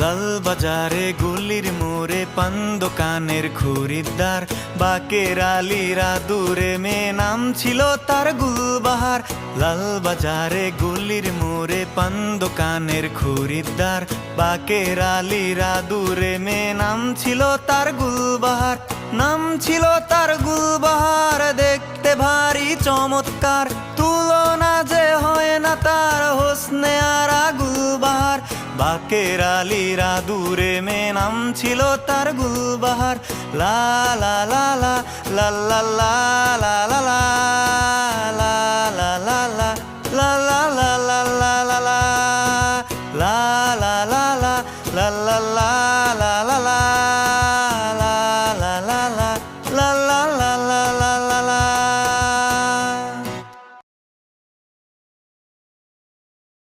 লাল বাজারে গুলির মোড়ে পান দোকানের খরিদ্দার। বাকের আলীরা দূরে মেয়ে নাম ছিল তার গুলবাহার। লাল বাজারে গুলির মোড়ে পান দোকানের খরিদ্দার। বাকের আলীরা দূরে মেয়ে নাম ছিল তার গুলবাহার। নাম ছিল তার গুলবাহার, দেখতে ভারী চমৎকার। তুলনা যে হয় না তার হোসনে আর গুলবাহার। বাকের আলিরা দূরে মে নাম ছিল তার গুলবাহার। লা লা লা লা লা লা লা